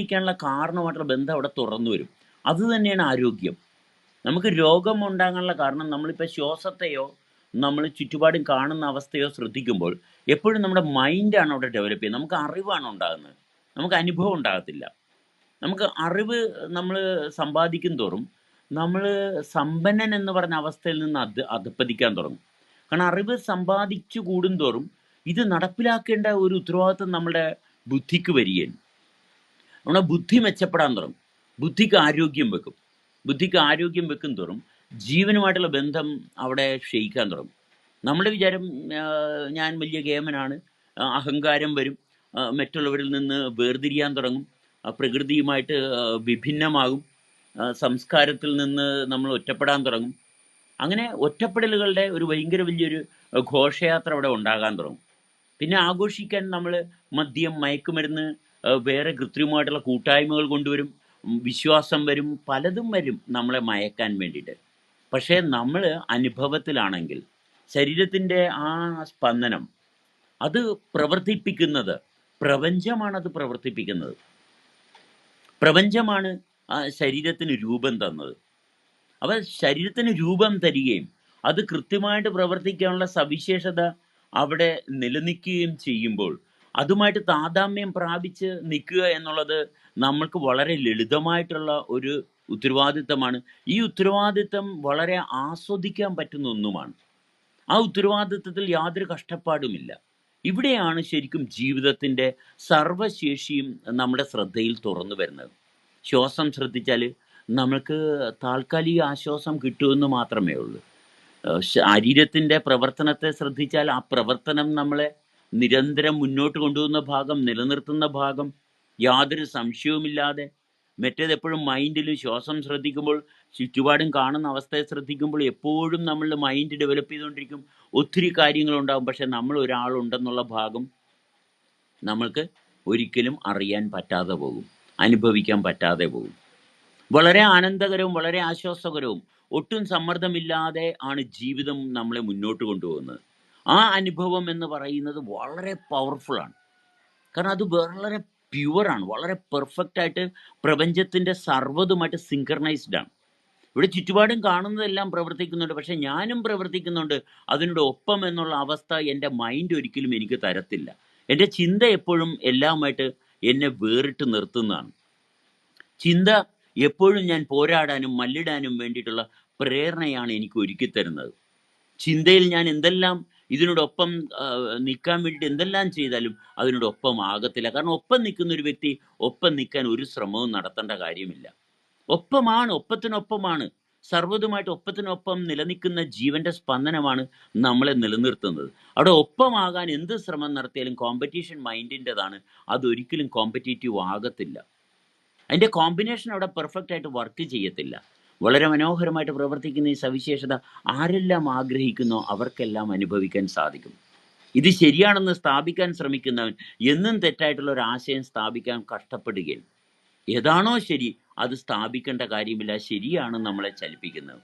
ജീവിക്കാനുള്ള കാരണമായിട്ടുള്ള ബന്ധം അവിടെ തുറന്നു വരും. അത് തന്നെയാണ് ആരോഗ്യം. നമുക്ക് രോഗം ഉണ്ടാകാനുള്ള കാരണം നമ്മളിപ്പോൾ ശ്വാസത്തെയോ നമ്മൾ ചുറ്റുപാടും കാണുന്ന അവസ്ഥയോ ശ്രദ്ധിക്കുമ്പോൾ എപ്പോഴും നമ്മുടെ മൈൻഡാണ് അവിടെ ഡെവലപ്പ് ചെയ്യുന്നത്. നമുക്ക് അറിവാണ് ഉണ്ടാകുന്നത്. നമുക്ക് അനുഭവം ഉണ്ടാകത്തില്ല. നമുക്ക് അറിവ് നമ്മൾ സമ്പാദിക്കും തോറും നമ്മൾ സമ്പന്നൻ എന്ന് പറഞ്ഞ അവസ്ഥയിൽ നിന്ന് അത് അധപ്പതിക്കാൻ തുടങ്ങും. കാരണം അറിവ് സമ്പാദിച്ചു കൂടും തോറും ഇത് നടപ്പിലാക്കേണ്ട ഒരു ഉത്തരവാദിത്വം നമ്മുടെ ബുദ്ധിക്ക് വരികയും നമ്മുടെ ബുദ്ധി മെച്ചപ്പെടാൻ തുടങ്ങും. ബുദ്ധിക്ക് ആരോഗ്യം വെക്കും. ബുദ്ധിക്ക് ആരോഗ്യം വെക്കും തോറും ജീവനുമായിട്ടുള്ള ബന്ധം അവിടെ ക്ഷയിക്കാൻ തുടങ്ങും. നമ്മുടെ വിചാരം ഞാൻ വലിയ ഗേമനാണ് അഹങ്കാരം വരും മറ്റുള്ളവരിൽ നിന്ന് വേർതിരിയാൻ തുടങ്ങും പ്രകൃതിയുമായിട്ട് വിഭിന്നമാകും സംസ്കാരത്തിൽ നിന്ന് നമ്മൾ ഒറ്റപ്പെടാൻ തുടങ്ങും. അങ്ങനെ ഒറ്റപ്പെടലുകളുടെ ഒരു ഭയങ്കര വലിയൊരു ഘോഷയാത്ര അവിടെ ഉണ്ടാകാൻ തുടങ്ങും. പിന്നെ ആഘോഷിക്കാൻ നമ്മൾ മദ്യം മയക്കുമരുന്ന് വേറെ കൃത്രിമമായിട്ടുള്ള കൂട്ടായ്മകൾ കൊണ്ടുവരും വിശ്വാസം വരും പലതും വരും നമ്മളെ മയക്കാൻ വേണ്ടിയിട്ട്. പക്ഷേ നമ്മൾ അനുഭവത്തിലാണെങ്കിൽ ശരീരത്തിന്റെ ആ സ്പന്ദനം അത് പ്രവർത്തിപ്പിക്കുന്നത് പ്രപഞ്ചമാണ് അത് പ്രവർത്തിപ്പിക്കുന്നത്. പ്രപഞ്ചമാണ് ആ ശരീരത്തിന് രൂപം തന്നത്. അവ ശരീരത്തിന് രൂപം തരികയും അത് കൃത്യമായിട്ട് പ്രവർത്തിക്കാനുള്ള സവിശേഷത അവിടെ നിലനിൽക്കുകയും ചെയ്യുമ്പോൾ അതുമായിട്ട് താതാമ്യം പ്രാപിച്ച് നിൽക്കുക എന്നുള്ളത് നമ്മൾക്ക് വളരെ ലളിതമായിട്ടുള്ള ഒരു ഉത്തരവാദിത്തമാണ്. ഈ ഉത്തരവാദിത്തം വളരെ ആസ്വദിക്കാൻ പറ്റുന്ന ഒന്നുമാണ്. ആ ഉത്തരവാദിത്തത്തിൽ യാതൊരു കഷ്ടപ്പാടുമില്ല. ഇവിടെയാണ് ശരിക്കും ജീവിതത്തിന്റെ സർവശേഷിയും നമ്മുടെ ശ്രദ്ധയിൽ തുറന്നു വരുന്നത്. ശ്വാസം ശ്രദ്ധിച്ചാൽ നമുക്ക് താൽക്കാലിക ആശ്വാസം കിട്ടുമെന്ന് മാത്രമേ ഉള്ളൂ. ശരീരത്തിന്റെ പ്രവർത്തനത്തെ ശ്രദ്ധിച്ചാൽ ആ പ്രവർത്തനം നമ്മളെ നിരന്തരം മുന്നോട്ട് കൊണ്ടുപോകുന്ന ഭാഗം നിലനിർത്തുന്ന ഭാഗം യാതൊരു സംശയവുമില്ലാതെ മറ്റേത് എപ്പോഴും മൈൻഡിൽ ശ്വാസം ശ്രദ്ധിക്കുമ്പോൾ ചുറ്റുപാടും കാണുന്ന അവസ്ഥയെ ശ്രദ്ധിക്കുമ്പോൾ എപ്പോഴും നമ്മളുടെ മൈൻഡ് ഡെവലപ്പ് ചെയ്തുകൊണ്ടിരിക്കും. ഒത്തിരി കാര്യങ്ങളുണ്ടാകും പക്ഷെ നമ്മൾ ഒരാളുണ്ടെന്നുള്ള ഭാഗം നമ്മൾക്ക് ഒരിക്കലും അറിയാൻ പറ്റാതെ പോകും. അനുഭവിക്കാൻ പറ്റാതെ പോകും. വളരെ ആനന്ദകരവും വളരെ ആശ്വാസകരവും ഒട്ടും സമ്മർദ്ദമില്ലാതെ ആണ് ജീവിതം നമ്മളെ മുന്നോട്ട് കൊണ്ടുപോകുന്നത്. ആ അനുഭവം എന്ന് പറയുന്നത് വളരെ പവർഫുള്ളാണ് കാരണം അത് വളരെ പ്യുവറാണ് വളരെ പെർഫെക്റ്റ് ആയിട്ട് പ്രപഞ്ചത്തിന്റെ സർവതുമായിട്ട് സിങ്കർണൈസ്ഡ് ആണ്. ഇവിടെ ചുറ്റുപാടും കാണുന്നതെല്ലാം പ്രവർത്തിക്കുന്നുണ്ട്. പക്ഷെ ഞാനും പ്രവർത്തിക്കുന്നുണ്ട്. അതിനോട് ഒപ്പം എന്നുള്ള അവസ്ഥ എന്റെ മൈൻഡ് ഒരിക്കലും എനിക്ക് തരത്തില്ല. എന്റെ ചിന്ത എപ്പോഴും എല്ലാമായിട്ട് എന്നെ വേറിട്ട് നിർത്തുന്നതാണ്. ചിന്ത എപ്പോഴും ഞാൻ പോരാടാനും മല്ലിടാനും വേണ്ടിയിട്ടുള്ള പ്രേരണയാണ് എനിക്ക് ഒരുക്കി തരുന്നത് ചിന്തയിൽ ഞാൻ എന്തെല്ലാം ഇതിനോടൊപ്പം നിൽക്കാൻ വേണ്ടിയിട്ട് എന്തെല്ലാം ചെയ്താലും അതിനോടൊപ്പം ആകത്തില്ല. കാരണം ഒപ്പം നിൽക്കുന്ന ഒരു വ്യക്തി ഒപ്പം നിൽക്കാൻ ഒരു ശ്രമവും നടത്തേണ്ട കാര്യമില്ല. ഒപ്പമാണ് ഒപ്പത്തിനൊപ്പമാണ്. സർവതുമായിട്ട് ഒപ്പത്തിനൊപ്പം നിലനിൽക്കുന്ന ജീവന്റെ സ്പന്ദനമാണ് നമ്മളെ നിലനിർത്തുന്നത്. അവിടെ ഒപ്പമാകാൻ എന്ത് ശ്രമം നടത്തിയാലും കോമ്പറ്റീഷൻ മൈൻഡിന്റെതാണ് അതൊരിക്കലും കോമ്പറ്റീറ്റീവ് ആകത്തില്ല. അതിന്റെ കോമ്പിനേഷൻ അവിടെ പെർഫെക്റ്റ് ആയിട്ട് വർക്ക് ചെയ്യത്തില്ല. വളരെ മനോഹരമായിട്ട് പ്രവർത്തിക്കുന്ന ഈ സവിശേഷത ആരെല്ലാം ആഗ്രഹിക്കുന്നോ അവർക്കെല്ലാം അനുഭവിക്കാൻ സാധിക്കും. ഇത് ശരിയാണെന്ന് സ്ഥാപിക്കാൻ ശ്രമിക്കുന്നവൻ എന്നും തെറ്റായിട്ടുള്ള ഒരു ആശയം സ്ഥാപിക്കാൻ കഷ്ടപ്പെടുകയും ഏതാണോ ശരി അത് സ്ഥാപിക്കേണ്ട കാര്യമില്ല ശരിയാണ് നമ്മളെ ചലിപ്പിക്കുന്നത്.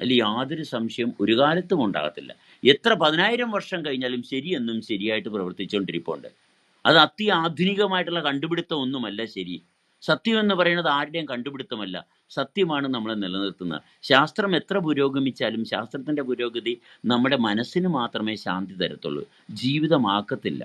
അതിൽ യാതൊരു സംശയം ഒരു കാലത്തും ഉണ്ടാകത്തില്ല. എത്ര പതിനായിരം വർഷം കഴിഞ്ഞാലും ശരിയെന്നും ശരിയായിട്ട് പ്രവർത്തിച്ചുകൊണ്ടിരിപ്പുണ്ട്. അത് അത്യാധുനികമായിട്ടുള്ള കണ്ടുപിടുത്തം ഒന്നുമല്ല ശരി. സത്യം എന്ന് പറയുന്നത് ആരുടെയും കണ്ടുപിടുത്തമല്ല. സത്യമാണ് നമ്മളെ നിലനിർത്തുന്നത്. ശാസ്ത്രം എത്ര പുരോഗമിച്ചാലും ശാസ്ത്രത്തിന്റെ പുരോഗതി നമ്മുടെ മനസ്സിന് മാത്രമേ ശാന്തി തരത്തുള്ളൂ. ജീവിതമാക്കത്തില്ല